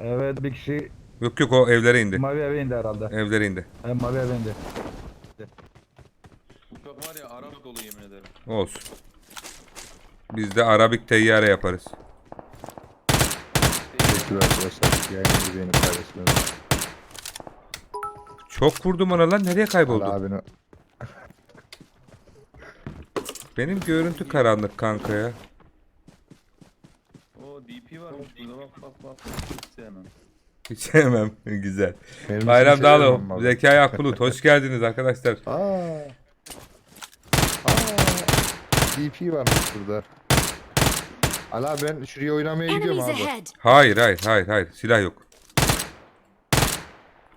Evet bir kişi Yok yok o evlere indi. mavi eve indi herhalde. Evlere indi. Hem mavi eve indi. Uçak var ya Arap dolu yemin ederim. Olsun. Biz de Arabik teyyare yaparız. Teşekkür arkadaşlar. Yayınımızı beğenip paylaşmayı. Çok vurdum ona lan. Nereye Allah kayboldu? abini. Benim görüntü karanlık kanka ya. Varmış burada bak bak bak. Hiç sevmem. Hiç sevmem. Güzel. Benim Bayram sevmem Dağlı. Zekai Akbulut. Hoş geldiniz arkadaşlar. Aa. Aa. DP varmış burada. Ala ben şuraya oynamaya gidiyorum Enemies abi. ahead! Hayır hayır hayır hayır. Silah yok.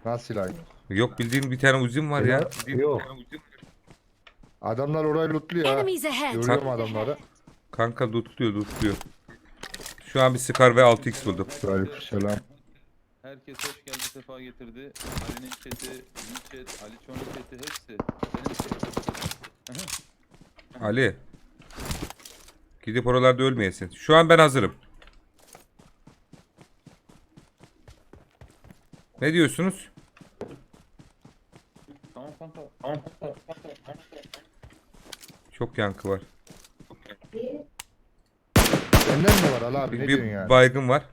Nasıl silah? Yok bildiğin bir tane uzun var ya. Yok. Adamlar orayı lootluyor ha. Enemies ahead! Görüyorum adamları. Kanka lootluyor lootluyor. Şu an bir Scar ve 6x buldum. Aleykümselam. Herkes hoş geldi sefa getirdi. Ali'nin chat'i, bizim chat, Ali Çoğ'un chat'i hepsi. Benim chat. Ali. Gidip oralarda ölmeyesin. Şu an ben hazırım. Ne diyorsunuz? Tamam kanka. Tamam kanka. Çok yankı var. Benden mi var Ala abi? Ne diyorsun bir yani? baygın var.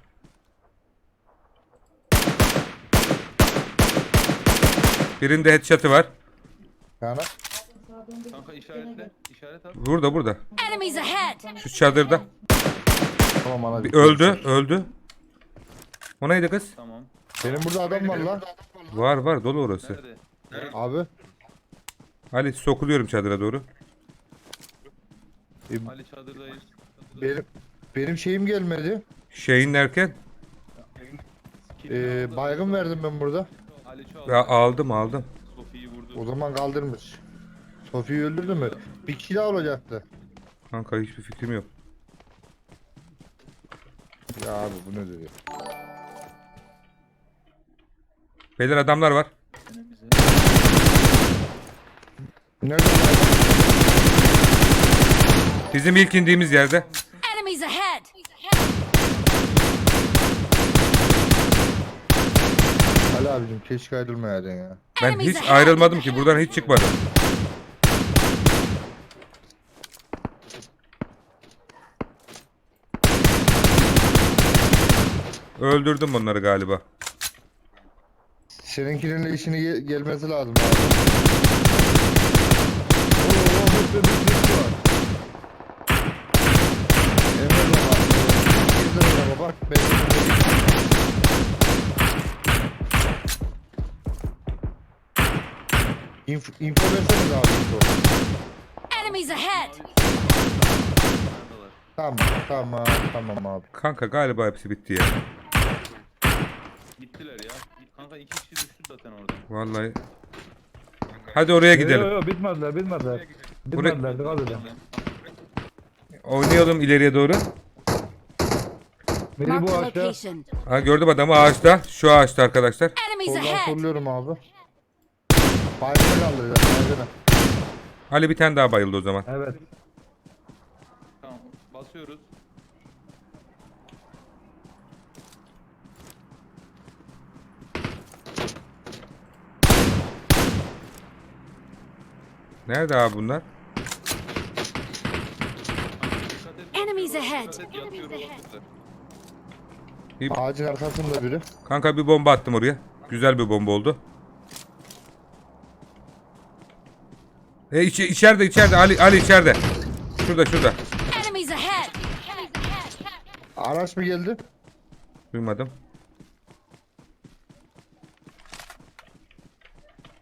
Birinde headshot'ı var. Yani Kanka işaretle. İşaret at. Burada burada. Enemies ahead! Şu çadırda. tamam ana. Bir öldü öldü. O neydi kız? Tamam. Benim burada adam var lan. Var var dolu orası. Nerede? Nerede? Abi. Ali sokuluyorum çadıra doğru. Ali çadırdayız. Benim benim şeyim gelmedi. Şeyin derken Ee, baygın verdim ben burada. Ya aldım aldım. O zaman kaldırmış. Sofi'yi öldürdü mü? Bir kişi daha olacaktı. Kanka hiçbir fikrim yok. Ya abi bu ne diyor? Beyler adamlar var. Nerede? Bizim ilk indiğimiz yerde. Enemies ahead! Ali abicim keşke ayrılmayaydın ya. Ben hiç ayrılmadım ki buradan hiç çıkmadım. Öldürdüm bunları galiba. Seninkinin işini ge- gelmesi lazım abi. Oo, bir sürü bir sürü var. Emre baba. Emre baba bak. Ben Info, info verseniz abi info. Enemies ahead! Tamam tamam tamam abi. Kanka galiba hepsi bitti ya. Gittiler ya. Kanka iki kişi düştü zaten orada. Vallahi. Hadi oraya Yok gidelim. yok bitmediler bitmediler. Buraya- Bitmediler dikkat edin. Oynayalım ileriye doğru. Biri Mark bu the ağaçta. location. Ha gördüm adamı ağaçta. Şu ağaçta arkadaşlar. Enemies Soldan ahead! solluyorum abi. Baygına kaldıracağım baygına. Ali bir tane daha bayıldı o zaman. Evet. Tamam. Basıyoruz. Nerede abi bunlar? Dikkat. Enemies ahead! Dikkat et yatıyor olabilirler. Ağacın arkasında biri. Kanka bir bomba attım oraya. Güzel bir bomba oldu. E içi, içeride içeride Ali Ali içeride. Şurada şurada. Enemies ahead! Araç mı geldi? Duymadım.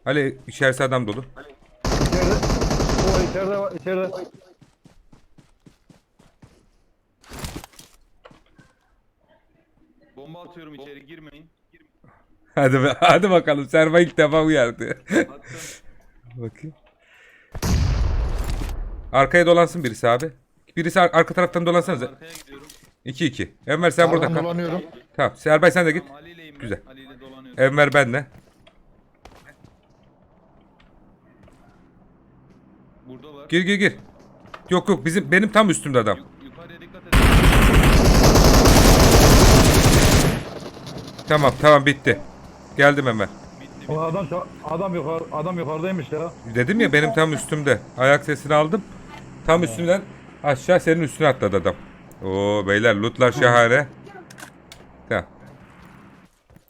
Ali içerisi adam dolu. İçeride. O içeride var içeride. Bomba atıyorum içeri girmeyin. Girmeyin. Hadi be, hadi bakalım. Serva ilk defa uyardı. Attım. Bakayım. Arkaya dolansın birisi abi. Birisi ar- arka taraftan dolansanıza. Arkaya gidiyorum. 2-2. Enver sen burada kal. dolanıyorum. Tamam. Serbay sen de git. Tamam, Ali ileyim ben. Güzel. Ali ile dolanıyorum. Enver benle. Buradalar. Gir gir gir. Yok yok bizim benim tam üstümde adam. Yuk- yukarıya dikkat et. Tamam tamam bitti. Geldim hemen. O adam ça- adam yukarı adam yukarıdaymış ya. Dedim ya benim tam üstümde. Ayak sesini aldım. Tam üstümden aşağı senin üstüne atladı adam. Oo beyler lootlar şahane. Tamam.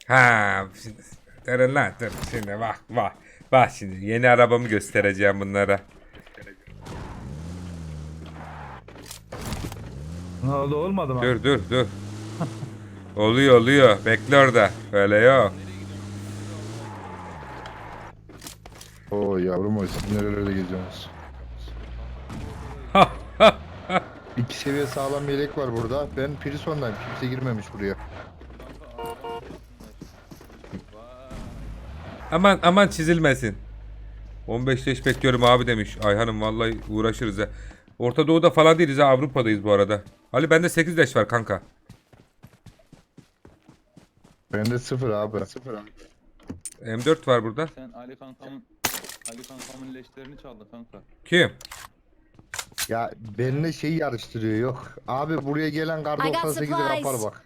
Ha, şimdi, durun lan dur şimdi bak bak. Bak şimdi yeni arabamı göstereceğim bunlara. Ne oldu olmadı mı? Dur dur dur. oluyor oluyor. Bekle orada. Öyle yok. Oo yavrum o siz nerelerde geziyorsunuz? İki seviye sağlam yelek var burada. Ben Prison'dayım. Kimse girmemiş buraya. Aman aman çizilmesin. 15 yaş bekliyorum abi demiş. Ayhan'ım vallahi uğraşırız ha. Orta Doğu'da falan değiliz ha Avrupa'dayız bu arada. Ali bende 8 yaş var kanka. Bende sıfır abi. Sıfır abi. M4 var burada. Sen Ali kankam Ali kankamın leşlerini çaldın kanka. Kim? Ya benimle şey yarıştırıyor yok. Abi buraya gelen kar I got 98'i supplies. kapar bak.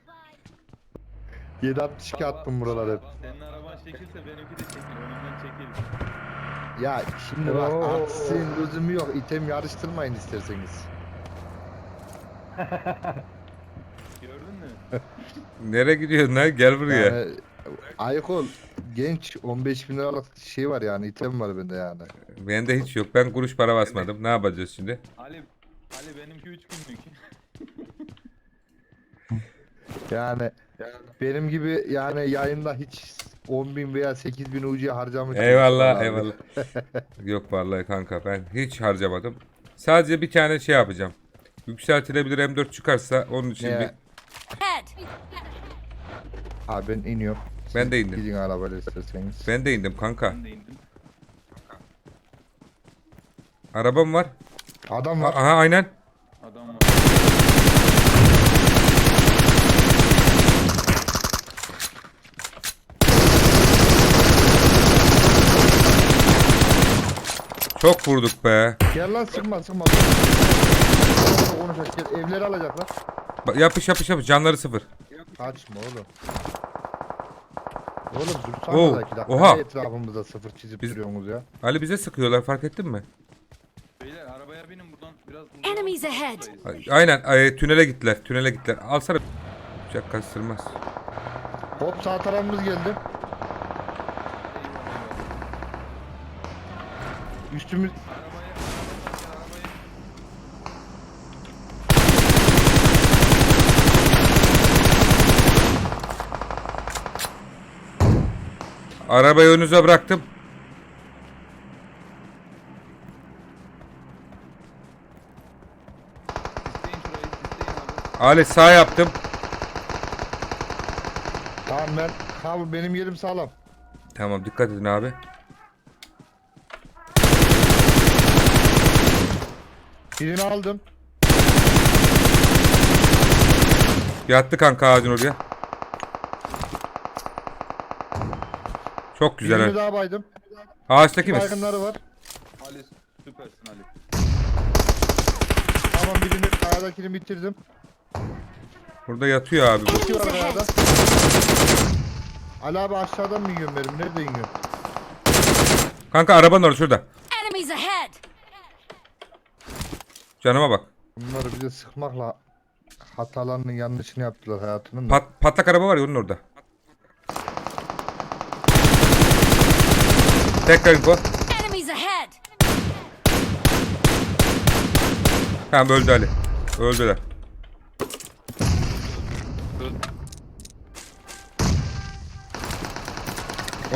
762 attım buralar hep. Senin araban çekilse benimki de çekil. Önümden çekil. Ya şimdi bak Oo. artistin lüzumu yok. İtem yarıştırmayın isterseniz. Gördün mü? Nereye gidiyorsun lan? Gel buraya. Yani Aykol genç 15 bin liralık şey var yani item var bende yani. Bende hiç yok. Ben kuruş para basmadım. Ne yapacağız şimdi? Ali Ali benimki 3 günlük. Yani benim gibi yani yayında hiç 10 bin veya 8 bin ucuya harcamış. Eyvallah abi. eyvallah. yok vallahi kanka ben hiç harcamadım. Sadece bir tane şey yapacağım. Yükseltilebilir M4 çıkarsa onun için Ne? bir... Abi ben iniyorum. Ben de indim. Gidin arabayla isterseniz. Ben de indim kanka. Ben de indim. Arabam var. Adam var. Aha aynen. Adam var. Çok vurduk be. Gel lan sıkma sıkma. Konuşacak. Evleri alacaklar. Yapış yapış yapış. Canları sıfır. Kaçma oğlum. Oğlum dursana Oo, da iki dakika. oha. Ne etrafımızda sıfır çizip Biz- duruyorsunuz ya. Ali bize sıkıyorlar fark ettin mi? Beyler arabaya binin buradan biraz Enemies ahead. buradayız. A- Aynen ay, tünele gittiler. Tünele gittiler. Alsana. Bıçak kastırmaz. Hop sağ tarafımız geldi. Üstümüz Arabaya arabaya Arabayı önünüze bıraktım. Ali sağ yaptım. Tamam ben abi benim yerim sağlam. Tamam dikkat edin abi. Birini aldım. Yattı kanka ağacın oraya. Çok güzel. Birini ha. daha baydım. Ağaçtaki mi? Baygınları var. Ali süpersin Ali. Tamam birini kayadakini bitirdim. Burada yatıyor abi bu. İki var ahead. Ali abi aşağıdan mı yiyorsun benim? Nerede yiyorsun? Kanka arabanın orada şurada. Enemies ahead. Canıma bak. Bunları bize sıkmakla hatalarının yanlışını yaptılar hayatının. da. Pat, patlak araba var ya onun orada. Tekrar info. Enemies ahead. Tamam öldü Ali. Öldüler.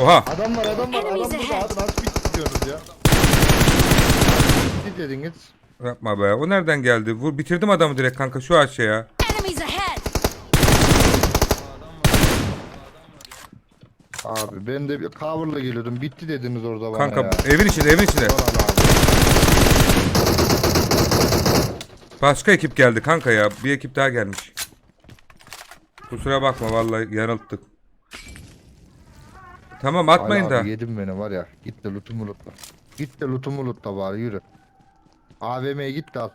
Oha. Adam var adam var adam burada abi nasıl bitti diyorsunuz ya? Bitti dediniz. Yapma be. O nereden geldi? Vur, bitirdim adamı direkt kanka şu ağaçya ya. Enemies ahead. Abi ben de bir coverla geliyordum. Bitti dediniz orada bana Kanka ya. evin içinde evin içinde. Ulan abi. Başka ekip geldi kanka ya. Bir ekip daha gelmiş. Kusura bakma vallahi yanılttık. Tamam atmayın Ali da. Abi yedim beni var ya. Git de lootumu lootla. Git de lootumu lootla bari yürü. AVM'ye git de al.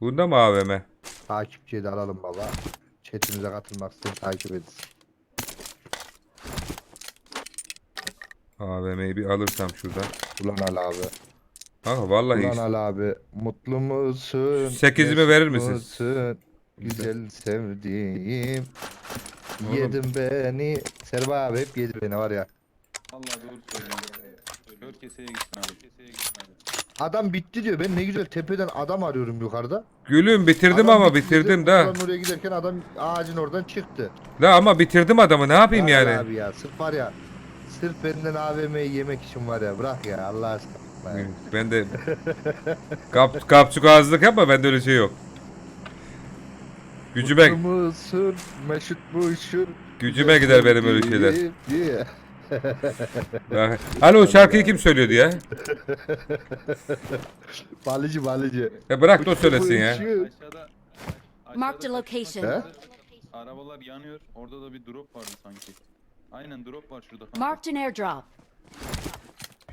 Bunda mı AVM? Takipçiyi de alalım baba. Chatimize katılmak isteyen takip edin. AVM'yi bir alırsam şuradan. Ulan Ali abi. Kanka vallahi Ulan Ali abi. Mutlu musun? Sekizimi verir misin? musun? Güzel sevdiğim. Oğlum. Yedin beni. Serba abi hep yedi beni var ya. Vallahi doğru söylüyorsun. Kör keseye gitsin abi. Keseye gitsin abi. Adam bitti diyor. Ben ne güzel tepeden adam arıyorum yukarıda. Gülüm bitirdim Adam ama bitti bitirdim da. oradan oraya giderken adam ağacın oradan çıktı. La ama bitirdim adamı ne yapayım Ya yani? Abi ya sırf var ya. Sırf benden AVM'yi yemek için var ya. Bırak ya Allah aşkına. Ya. Ben de kap, kapçuk ağızlık yapma bende öyle şey yok. Gücüme Mutlu musun? Meşhut musun? gücüme gider benim öyle şeyler. Diye. Bak- Alo o şarkıyı kim söylüyordu ya? Balıcı balıcı. E bırak da o söylesin ya. Musun? Aşağıda Marked a aşağıda location. He? Arabalar yanıyor. Orada da bir drop vardı sanki. Aynen drop var şurada. kanka. Marked an airdrop.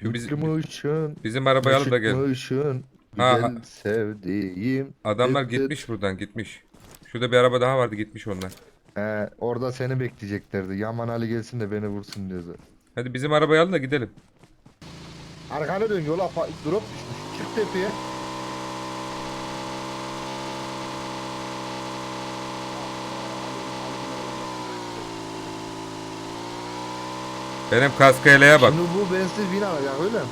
Biz- Mutlu musun? bizim arabayı alın da gel. musun? Ha, ha. sevdiğim. Adamlar Dıt dıt. gitmiş buradan gitmiş. Şurada bir araba daha vardı gitmiş onlar. He, orada seni bekleyeceklerdi. Yaman Ali gelsin de beni vursun diyordu. Hadi bizim arabayı alın da gidelim. Arkana dön yola fa- drop düşmüş. Çık tepeye. Benim kaskı eleğe bak. Şimdi bu bensiz bin alacak öyle mi?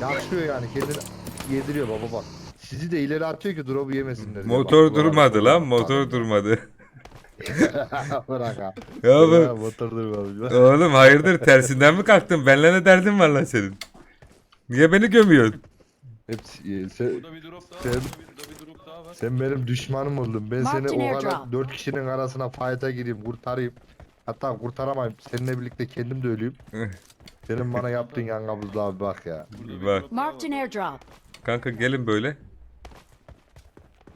Yakışıyor yani kendini yediriyor baba bak. Sizi de ileri atıyor ki drop'u yemesinler. diye. Motor Bak, bu durmadı arada- lan motor durmadı. Bırak ha. Ya bu- Ya, motor durmamış. Oğlum hayırdır tersinden mi kalktın? Benle ne derdin var lan senin? Niye beni gömüyorsun? Hepsi, e, sen, Burada bir drop daha Sen- var. Burada bir, burada bir drop daha var. sen benim düşmanım oldun. Ben Martin seni o kadar Airdrop. dört kişinin arasına fight'a gireyim, kurtarayım. Hatta kurtaramayayım. Seninle birlikte kendim de öleyim. Senin bana yaptığın yangabızlı abi bak ya. Bak. Marked an airdrop. Kanka gelin böyle.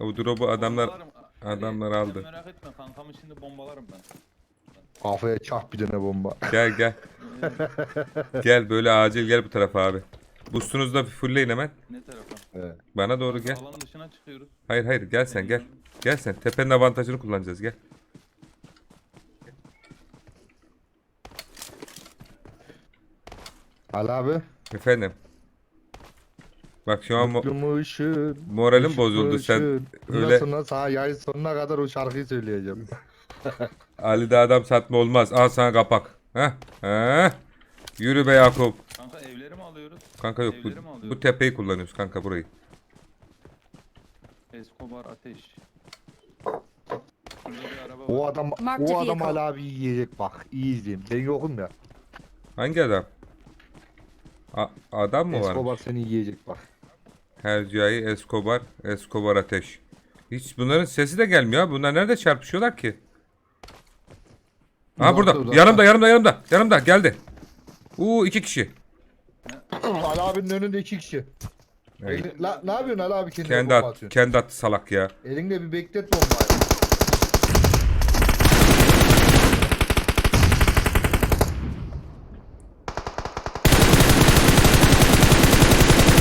O drop'u adamlar Bombalarım. adamlar aldı. Merak etme kankamı şimdi bombalarım ben. Kafaya çak bir tane bomba. Gel gel. gel böyle acil gel bu tarafa abi. Boost'unuzu da fullleyin hemen. Ne tarafa? Evet. Bana doğru gel. Alan dışına çıkıyoruz. Hayır hayır gel sen gel. Gel sen. Tepenin avantajını kullanacağız gel. Ali abi. Efendim. Bak şu an mo- Mutlumuşsun. moralim bozuldu sen öyle sonra sana yayın sonuna kadar o şarkıyı söyleyeceğim. Ali'de adam satma olmaz. Al sana kapak. Heh. Heh. Yürü be Yakup. Kanka evleri mi alıyoruz? Kanka yok bu, Evleri mi alıyoruz? bu tepeyi kullanıyoruz kanka burayı. Escobar ateş. Burada bir araba var. O adam Mark o adam vehicle. Ali abi yiyecek bak. İyi izleyeyim. Ben yokum ya. Hangi adam? A- adam mı var? Escobar seni yiyecek bak. Hercai Escobar, Escobar Ateş. Hiç bunların sesi de gelmiyor abi. Bunlar nerede çarpışıyorlar ki? Ha burada. uzakta. Yanımda, yanımda, yanımda. Yanımda geldi. Uuu iki kişi. Ali abinin önünde iki kişi. La, ne yapıyorsun Ali abi kendine kendi bomba at, atıyorsun? kendi attı salak ya. Elinde bir beklet bombayı.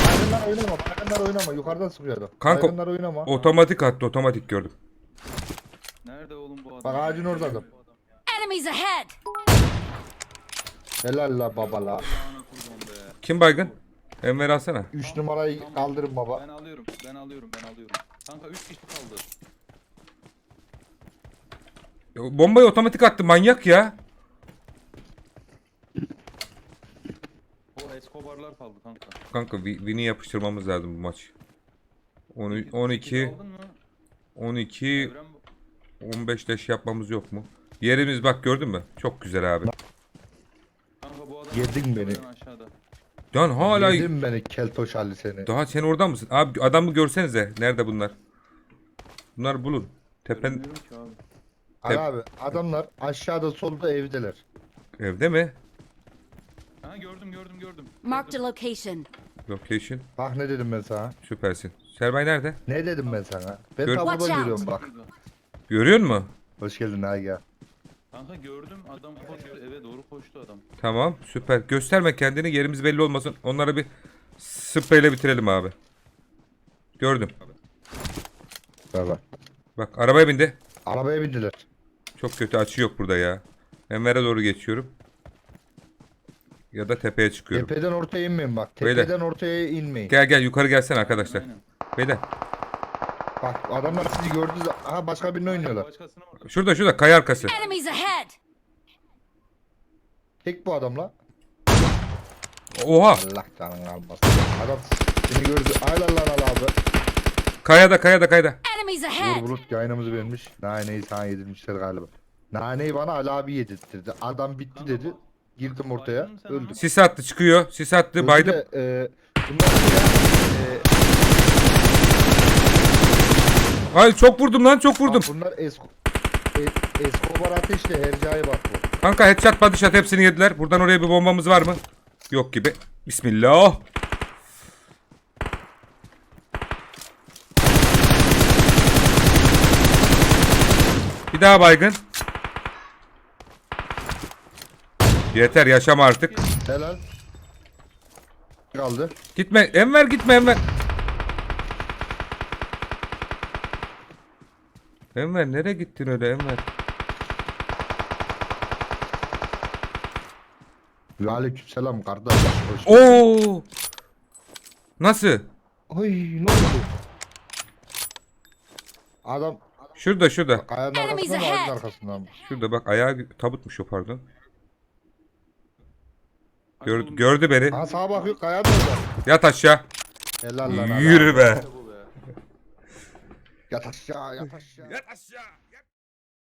Baygınlar oynama, baygınlar oynama. Yukarıdan sıkıyordu. Kanka, Baygınlar oynama. Otomatik attı, otomatik gördüm. Nerede oğlum bu adam? Bak ağacın orada adam. Enemies ahead! Helal la baba la. Be. Kim baygın? Enver alsana. 3 numarayı kaldırın baba. Ben alıyorum. Ben alıyorum. Ben alıyorum. Kanka 3 kişi kaldı. Ya, Bombayı otomatik attı manyak ya. O Escobar'lar kaldı kanka. Kanka win'i yapıştırmamız lazım bu maç. On- Sekiz 12 aldın mı? 12 Evren bu- 15 leş yapmamız yok mu? Yerimiz bak gördün mü? Çok güzel abi. Kanka bu adam Yedin beni. aşağıda. Can hala Yedim beni keltoş Ali seni. daha sen orada mısın? Abi adamı görsenize. Nerede bunlar? Bunlar bulun. Tepen ki abi. Hep- abi adamlar aşağıda solda evdeler. evde mi? Ha gördüm gördüm gördüm. Marked a location. Location. Bak ne dedim ben sana. Süpersin. Serbay nerede? Ne dedim ben sana? Ben Gör- tam Watch out. görüyorum bak. Görüyor musun? Hoş geldin Aga. Kanka gördüm adam koştu eve doğru koştu adam. Tamam süper. Gösterme kendini yerimiz belli olmasın. Onları bir spreyle bitirelim abi. Gördüm. Baba. Bak arabaya bindi. Arabaya bindiler. Çok kötü açı yok burada ya. Enver'e doğru geçiyorum. Ya da tepeye çıkıyorum. Tepeden ortaya inmeyin bak. Beyler. Tepeden ortaya inmeyin. Gel gel yukarı gelsene arkadaşlar. Aynen. Beyler Bak adamlar sizi gördü. Aha başka birini oynuyorlar. Başkasına vurdu. şurada şurada kaya arkası. Enemies ahead! Tek bu adamla. Oha Allah canını almasın. Adam seni gördü. Ayla lan al abi. kayada kayada kayada. Enemies Uğur ahead! Bulut yayınımızı vermiş. Naneyi sana yedirmişler galiba. Naneyi bana Ali abi yedirttirdi. Adam bitti dedi. Girdim ortaya. Baydın mı sen Öldüm. Sis attı çıkıyor. Sis attı baydım. Öldü de, e, bunlar ya? E, Ay çok vurdum lan çok vurdum. Bunlar Esko e, Escobar ateşle Hercai'ye bak bu. Kanka headshot body shot hepsini yediler. Buradan oraya bir bombamız var mı? Yok gibi. Bismillah. Bir daha baygın. Yeter yaşama artık. Helal. Kaldı. Gitme Enver gitme Enver. Enver nereye gittin öyle Enver? Ve aleykümselam kardeş. Hoş Oo! Nasıl? Oy ne oldu? Adam Şurada şurada. kayanın Enemies arkasında mı ağacın arkasından mı? Şurada bak ayağı tabutmuş o pardon. Gör, gördü beni. Ha sağa bakıyor kayanın orada. Yat aşağı. Helal lan. Yürü be. Yat aşağı yat aşağı. Yat aşağı.